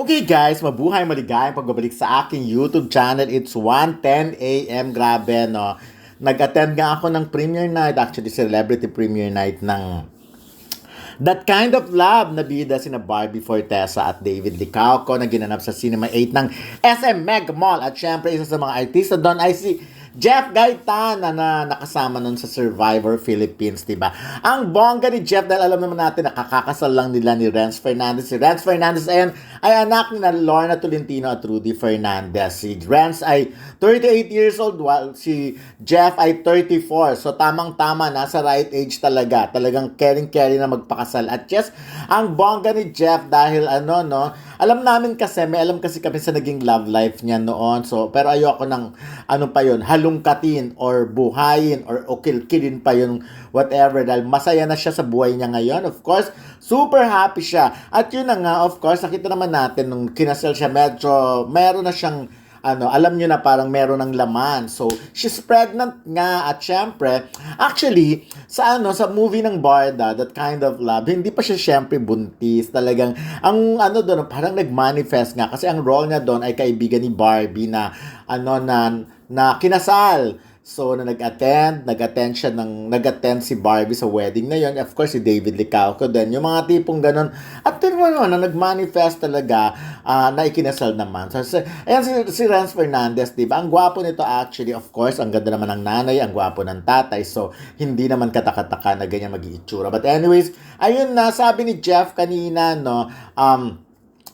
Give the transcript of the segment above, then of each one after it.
Okay guys, mabuhay maligayang pagbabalik sa aking YouTube channel. It's 1.10 a.m. Grabe, no? Nag-attend nga ako ng premiere night, actually celebrity premiere night ng That Kind of Love na bida sina Barbie Fortesa at David Licauco na ginanap sa Cinema 8 ng SM Mega Mall. At syempre, isa sa mga artista doon ay si Jeff Gaitana na nakasama nun sa Survivor Philippines, diba? Ang bongga ni Jeff, dahil alam naman natin, nakakakasal lang nila ni Renz Fernandez. Si Renz Fernandez ayan, ay anak ni na Lorna Tolentino at Rudy Fernandez. Si Renz ay 38 years old while si Jeff ay 34. So tamang-tama, nasa right age talaga. Talagang caring-caring na magpakasal. At yes, ang bongga ni Jeff dahil ano, no, alam namin kasi, may alam kasi kami sa naging love life niya noon. So, pero ayoko ng, ano pa yon halungkatin or buhayin or ukil-kilin pa yung whatever. Dahil masaya na siya sa buhay niya ngayon. Of course, super happy siya. At yun na nga, of course, nakita naman natin nung kinasal siya, medyo, meron na siyang ano, alam nyo na parang meron ng laman. So, she's pregnant nga at syempre, actually, sa ano, sa movie ng Barda, That Kind of Love, hindi pa siya syempre buntis. Talagang, ang ano doon, parang nag-manifest nga kasi ang role niya doon ay kaibigan ni Barbie na, ano, na, na kinasal. So, na nag-attend, nag-attend siya ng, nag-attend si Barbie sa wedding na yon Of course, si David Licauco din. Yung mga tipong ganun. At din mo na nag-manifest talaga uh, na ikinasal naman. So, si, ayan si, si Renz Fernandez, di ba? Ang gwapo nito actually, of course, ang ganda naman ng nanay, ang gwapo ng tatay. So, hindi naman katakataka na ganyan mag-iitsura. But anyways, ayun na, sabi ni Jeff kanina, no, um,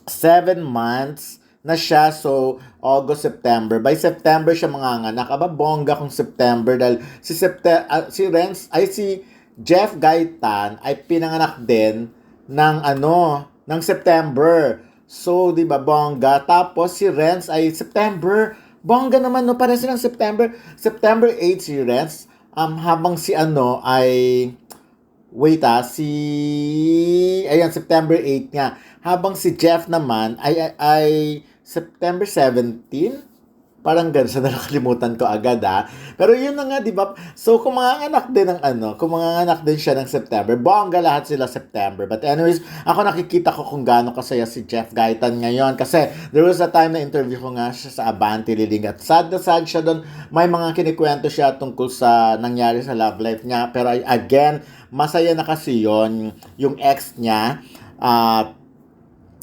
seven months na siya. So, August, September. By September siya manganganak. Aba, bongga kung September. Dahil si, Septe- uh, si Renz, ay si Jeff Gaitan ay pinanganak din ng ano, ng September. So, di ba, bongga. Tapos si Renz ay September. Bongga naman, no? Parang silang September. September 8 si Renz. Um, habang si ano ay wait ah, si ayan September 8 nga. Habang si Jeff naman ay ay, ay September 17 parang ganun sa nakalimutan ko agad ah. Pero yun na nga, di ba? So, kung mga anak din ng ano, kung mga anak din siya ng September, bongga lahat sila September. But anyways, ako nakikita ko kung gaano kasaya si Jeff Gaitan ngayon. Kasi there was a time na interview ko nga siya sa Abante Liling at sad na sad siya doon. May mga kinikwento siya tungkol sa nangyari sa love life niya. Pero again, masaya na kasi yon yung ex niya. Uh,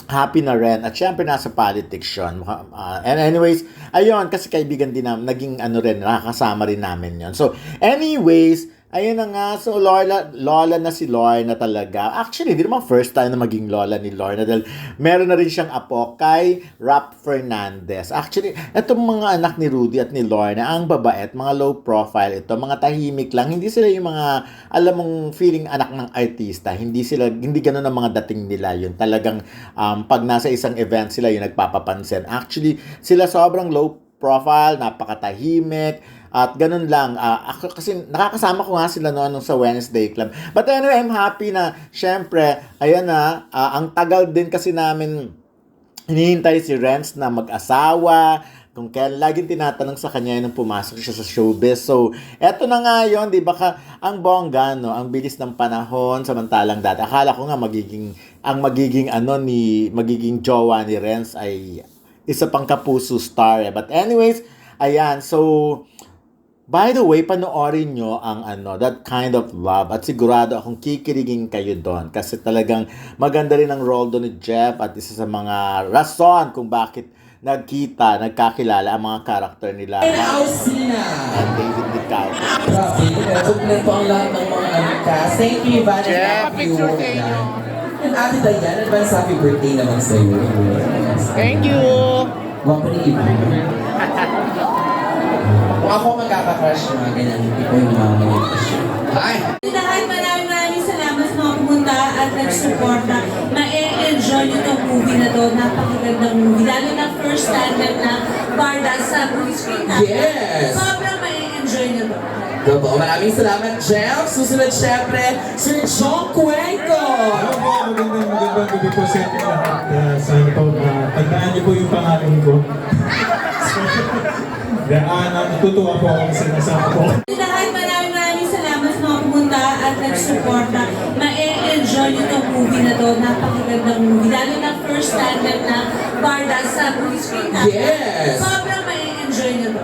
happy na rin. At syempre, nasa politics yun. Uh, and anyways, ayun, kasi kaibigan din namin, naging ano rin, nakakasama rin namin yon So, anyways, ayun na nga, so Lola, Lola na si Lorna talaga. Actually, hindi naman first time na maging Lola ni Lorna dahil meron na rin siyang apo kay Rap Fernandez. Actually, itong mga anak ni Rudy at ni Lorna, ang babait, mga low profile ito, mga tahimik lang. Hindi sila yung mga, alam mong feeling anak ng artista. Hindi sila, hindi ganun ang mga dating nila. Yun talagang, um, pag nasa isang event sila, yung nagpapapansin. Actually, sila sobrang low profile, napakatahimik, at ganun lang. Uh, ako, kasi nakakasama ko nga sila noon sa Wednesday Club. But anyway, I'm happy na, syempre, ayan na, uh, ang tagal din kasi namin hinihintay si Renz na mag-asawa, kung kaya laging tinatanong sa kanya nung pumasok siya sa showbiz. So, eto na nga yon di ba ka, ang bongga, no, ang bilis ng panahon, samantalang dati. Akala ko nga magiging, ang magiging ano ni, magiging jowa ni Renz ay isa pang kapuso star. Eh. But anyways, ayan, so, By the way, panoorin nyo ang ano, That Kind of Love at sigurado akong kikirigin kayo doon kasi talagang maganda rin ang role doon ni Jeff at isa sa mga rason kung bakit nagkita, nagkakilala ang mga karakter nila. Ausina! At David Licao. Grabe, kompleto ang lahat ng mga anak ka. Thank you, Ivan. Jeff, picture sa inyo. And Ate Diane, advance happy birthday naman sa iyo. Thank you! Wapo ni Ivan. Kung ako magkakakrush mga ganyan, ikaw yung mga ganyan crush. Ay! Lahat maraming maraming salamat sa mga pumunta at nag-suporta. Ma-enjoy nyo itong movie na to. Napakagandang movie. Lalo na first time na Barda sa movie screen natin. Yes! Sobrang ma-enjoy nyo to. Totoo, maraming salamat, Jeff. Susunod syempre, Sir John Cuenco. Hello po, magandang magandang gabi po sa inyo lahat. Uh, sana po, uh, tandaan niyo po yung pangalan ko. Daan, uh, natutuwa po ako kasi nasama po. Lahat maraming maraming salamat sa mga pumunta at nag-suporta. Ma-enjoy ma-enjoy nyo itong movie na to. Napakagandang movie. Lalo na first tandem na Barda sa movie screen. Yes. Sobrang ma-enjoy nyo to.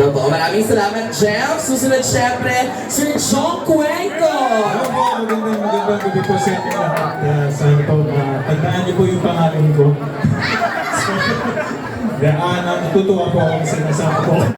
Totoo. Maraming salamat, Jeff. Susunod, syempre, Sir Chong Cuenco. Hello po, magandang magandang gabi po sa inyo lahat. Uh, sana po, uh, tandaan niyo po yung pangalan ko. uh, natutuwa po ako sa nasama ko.